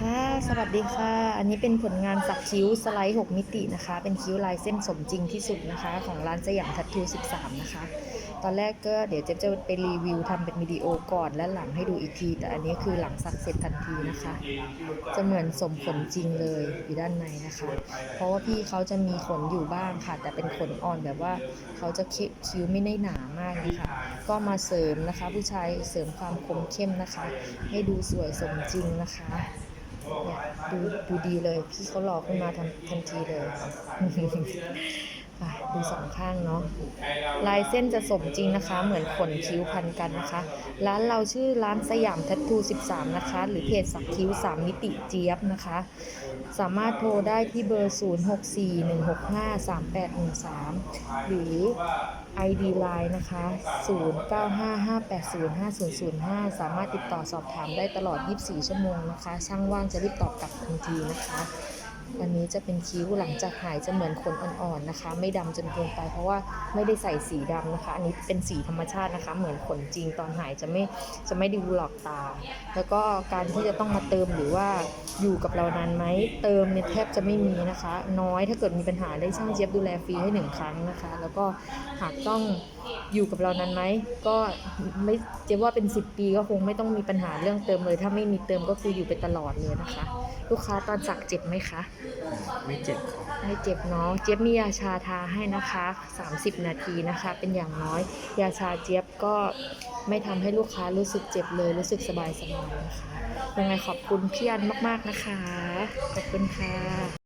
ค่ะ สวัสดีค่ะ อันนี้เป็นผลงานสักคิ้วสไลด์ 6 มิตินะคะ เป็นคิ้วลายเส้นสมจริงที่สุดนะคะ ของร้านสยามทัตทู13 นะคะ ตอนแรกก็เดี๋ยวเจ๊จะไปรีวิวทำเป็นวิดีโอก่อนและหลังให้ดูอีกที แต่อันนี้คือหลังสักเสร็จทันทีนะคะ จะเหมือนสมขนจริงเลยอยู่ด้านในนะคะ เพราะว่าพี่เขาจะมีขนอยู่บ้างค่ะ แต่เป็นขนอ่อนแบบว่าเขาจะคิ้วไม่ได้หนามากนะคะ ก็มาเสริมนะคะ ผู้ชายเสริมความคมเข้มนะคะ ให้ดูสวยสมจริงนะคะ ดูดูดีเลย พี่เขาหลอกขึ้นมาทันทันทีเลย อะดูสองข้างเนาะลายเส้นจะสมจริงนะคะ เหมือนขนคิ้วพันกันนะคะ ร้านเราชื่อร้านสยามทัตทู13 นะคะ หรือเพจสักคิ้ว 3 มิติเจี๊ยบนะคะ สามารถโทรได้ที่เบอร์ 0641653813 หรือ ID Line นะคะ 0955805005 สามารถติดต่อสอบถามได้ตลอด 24 ชั่วโมงนะคะ ช่างว่างจะรีบตอบกลับทันทีนะคะ อันนี้จะเป็นคิ้วหลังจากหายจะเหมือนขนอ่อนๆนะคะ ไม่ดำจนเกินไป เพราะว่าไม่ได้ใส่สีดำนะคะ อันนี้เป็นสีธรรมชาตินะคะ เหมือนขนจริงตอนหายจะไม่จะไม่ดูหลอกตา แล้วก็การที่จะต้องมาเติมหรือว่าอยู่กับเรานานไหมเติมเนี่ยแทบจะไม่มีนะคะ น้อยถ้าเกิดมีปัญหาได้ช่างเจี๊ยบดูแลฟรีให้หนึ่งครั้งนะคะ แล้วก็หากต้องอยู่กับเรานานไหมก็ไม่เจ๊ว่าเป็น 10 ปีก็คงไม่ต้องมีปัญหาเรื่องเติมเลย ถ้าไม่มีเติมก็คืออยู่ไปตลอดเลยนะคะ ลูกค้าตอนสักเจ็บไหมคะไม่เจ็บไม่เจ็บเนาะเจี๊ยบมียาชาทาให้นะคะ 30 นาทีนะคะ เป็นอย่างน้อย ยาชาเจี๊ยบก็ไม่ทำให้ลูกค้ารู้สึกเจ็บเลย รู้สึกสบายสมายนะคะยังไงขอบคุณพี่อันมาก ๆนะคะ ขอบคุณค่ะ